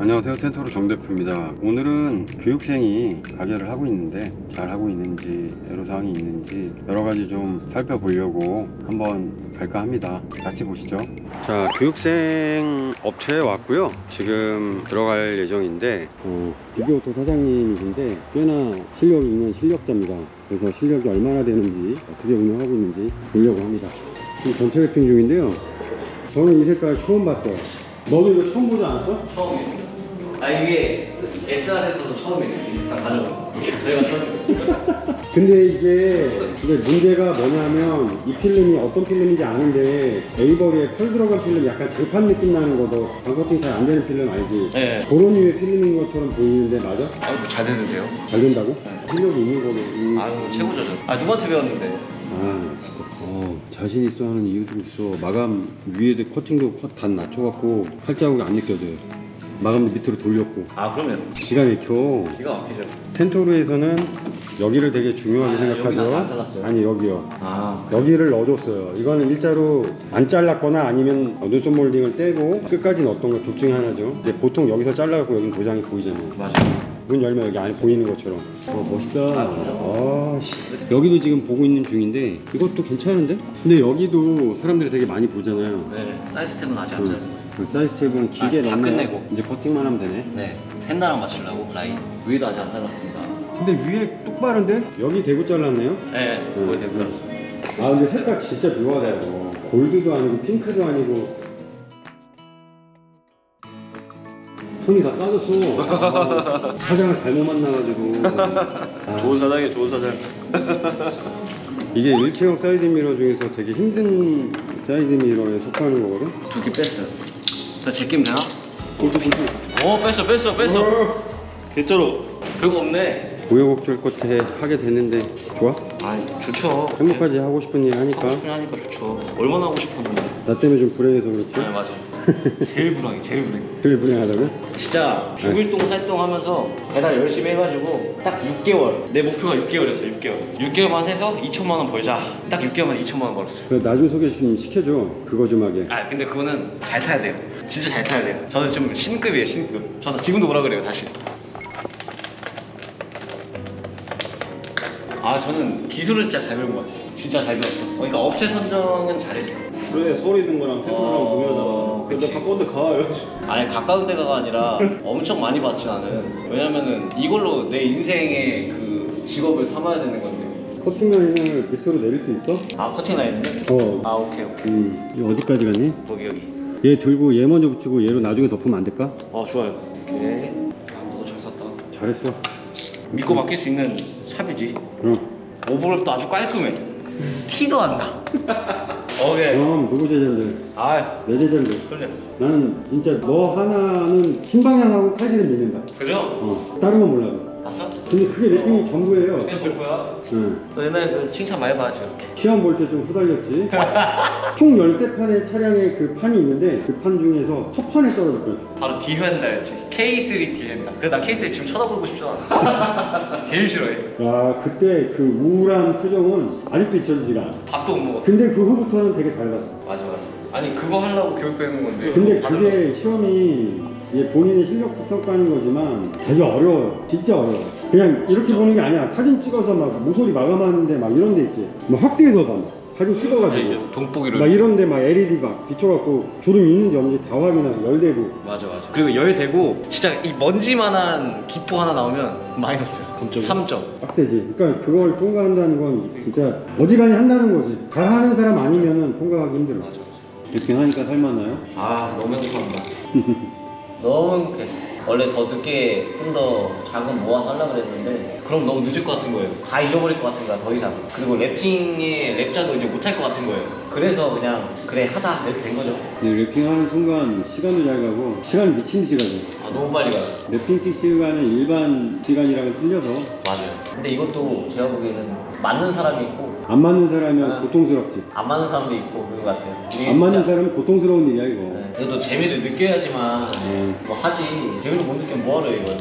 안녕하세요. 텐토르 정 대표입니다. 오늘은 교육생이 가게를 하고 있는데 잘 하고 있는지 애로사항이 있는지 여러 가지 좀 살펴보려고 한번 갈까 합니다. 같이 보시죠. 자 교육생 업체에 왔고요. 지금 들어갈 예정인데 어, 비비오토 사장님이신데 꽤나 실력이 있는 실력자입니다. 그래서 실력이 얼마나 되는지 어떻게 운영하고 있는지 보려고 합니다. 지금 전체 랩핑 중인데요. 저는 이 색깔 처음 봤어요 너도 이거 처음 보지 않았어? 처음이에요. 아 이게 SR에서도 처음이에요. 비슷한 가정. 저희가 처음. 근데 이게 근데 문제가 뭐냐면 이 필름이 어떤 필름인지 아는데 에이버리에 펄 들어간 필름 약간 장판 느낌 나는 거도 방커팅 잘 안 되는 필름 알지? 네. 그런 류의 필름인 것처럼 보이는데 맞아? 아이고 잘 되는데요. 잘 된다고? 실력이 있는 거로 음. 아유 최고죠. 저. 아 누구한테 배웠는데? 아 진짜 어 자신 있어 하는 이유도 있어 마감 위에도 커팅도 컷 단 낮춰갖고 칼자국이 안 느껴져요 마감도 밑으로 돌렸고 아 그러면 기가 막혀 기가 막히죠. 텐토르에서는 여기를 되게 중요하게 아, 생각하죠 여기는 안 잘랐어요? 아니 여기요 아 여기를 넣어줬어요. 이거는 일자로 안 잘랐거나 아니면 눈썹 몰딩을 떼고 끝까지 넣었던 거둘 중에 하나죠. 근데 보통 여기서 잘라갖고 여기 도장이 보이잖아요. 맞아요. 문 열면 여기 안에 보이는 것처럼. 어, 멋있다. 아, 씨. 여기도 지금 보고 있는 중인데 이것도 괜찮은데? 근데 여기도 사람들이 되게 많이 보잖아요. 네. 사이즈 탭은 아직 안 그, 잘랐어요. 그 사이즈 탭은 길게 아, 다. 끝내고. 이제 커팅만 하면 되네. 네. 펜다랑 맞추려고 라인. 위에도 아직 안 잘랐습니다. 근데 위에 똑바른데? 여기 대고 잘랐네요? 네. 응, 거의 대고 응. 잘랐습니다. 아 근데 색깔 진짜 묘하다 이거 골드도 아니고 핑크도 아니고 손이 다 까졌어 아, 사장을 잘못 만나가지고 아, 사장이 좋은 사장. 이게 일체형 사이드 미러 중에서 되게 힘든 사이드 미러에 속하는 거거든? 두 개 뺐어요. 저 제끼면 되나? 골드 골드 오 뺐어 뺐어 뺐어. 개쩌로. 별거 없네. 우여곡절 끝에 하게 됐는데 좋아? 아 좋죠. 행복하지 하고 싶은 일 하고 하니까 싶긴 하니까 좋죠. 얼마나 하고 싶었는데. 나 때문에 좀 불행해서 그렇지? 네 맞아. 제일 불안해, 제일 불안해. 그게 불행하다고? 진짜 죽을동 살동하면서 배달 열심히 해가지고 딱 6개월 내 목표가 6개월이었어 6개월. 6개월만 해서 2천만 원 벌자. 딱 6개월만 2천만 원 벌었어요 그래 나좀 소개 좀 시켜줘 그거 좀 하게. 아 근데 그거는 잘 타야 돼요. 진짜 잘 타야 돼요. 저는 지금 신급이에요 신급. 저는 지금도 뭐라 그래요 다시. 아 저는 기술을 진짜 잘 배운 것 같아요 진짜 잘 배웠어 어, 그러니까 업체 선정은 잘했어 그래 서울에 있는 거랑 텐트랑 어, 동일하잖아. 근데 그치. 가까운데 가. 아니 가까운 데가 아니라 엄청 많이 봤지 나는 왜냐면은 이걸로 내 인생의 그 직업을 삼아야 되는 건데 커팅 라인을 밑으로 내릴 수 있어? 아 커팅 라인인데? 어. 아 오케이 오케이 음, 이거 어디까지 갔니? 여기 여기 얘 들고 얘 먼저 붙이고 얘로 나중에 덮으면 안 될까? 어 좋아요 오케이 아너잘 샀다 잘했어. 믿고 맡길 수 있는 샵이지 그럼. 오버랩도 아주 깔끔해 티도 안나 오케이 그럼 누구 제자인데? 아 내 제자인데. 그래 나는 진짜 너 하나는 흰 방향하고 칼질을 믿는다. 그죠? 어. 다른 건 몰라도. 봤어? 근데 그게 랩핑이 전부예요. 그게 좋고요 응. 너 옛날에 그 칭찬 많이 받았지 이렇게 시험 볼 때 좀 후달렸지. 총 13판의 차량의 그 판이 있는데 그 판 중에서 첫 판에 떨어졌거든. 바로 디현다였지 K3 디현다 그래서 나 K3 지금 쳐다보고 싶지도 않아 제일 싫어해 야, 그때 그 우울한 표정은 아직도 잊혀지지가 않아. 밥도 못 먹었어 근데 그 후부터는 되게 잘 갔어. 맞아 맞아 아니 그거 하려고 교육 배우는 건데 근데 다들 그게 시험이 이게 본인의 실력도 평가하는 거지만 되게 어려워요. 진짜 어려워. 그냥 이렇게 보는 게 아니야. 사진 찍어서 막 모서리 마감하는데 막 이런 데 있지. 뭐 확대해서 봐. 막. 사진 찍어가지고. 동복이로 막 이런데 막 LED 막 비춰갖고 주름 있는지 없는지 다 확인하고 열대고. 맞아 맞아 그리고 열 대고 진짜 이 먼지만한 기포 하나 나오면 마이너스야 감점이? 3점 빡세지. 그러니까 그걸 통과한다는 건 진짜 어지간히 한다는 거지. 잘하는 사람 아니면은 통과하기 힘들어. 맞아 맞아 이렇게 하니까 살만나요? 아 너무 행복합니다 너무 행복해. 원래 더 늦게 좀 더 자금 모아서 하려고 그랬는데 그럼 너무 늦을 것 같은 거예요? 다 잊어버릴 것 같은 거야 더 이상. 그리고 랩핑에 랩자도 이제 못할 것 같은 거예요. 그래서 그냥 그래 하자. 이렇게 된 거죠. 근데 랩핑하는 순간 시간도 잘 가고 시간 미친 듯이 가죠. 아 너무 빨리 가요. 랩핑 찍 시간은 일반 시간이랑은 틀려서. 맞아요. 근데 이것도 제가 보기에는 맞는 사람이 있고 안 맞는 사람이면 아. 고통스럽지. 안 맞는 사람도 있고 그런 것 같아요 이게 안 맞는 진짜- 사람은 고통스러운 일이야 이거. 네. 그래도 재미를 느껴야지만 네. 뭐 하지 재미를 못 느끼면 뭐하러 해 이걸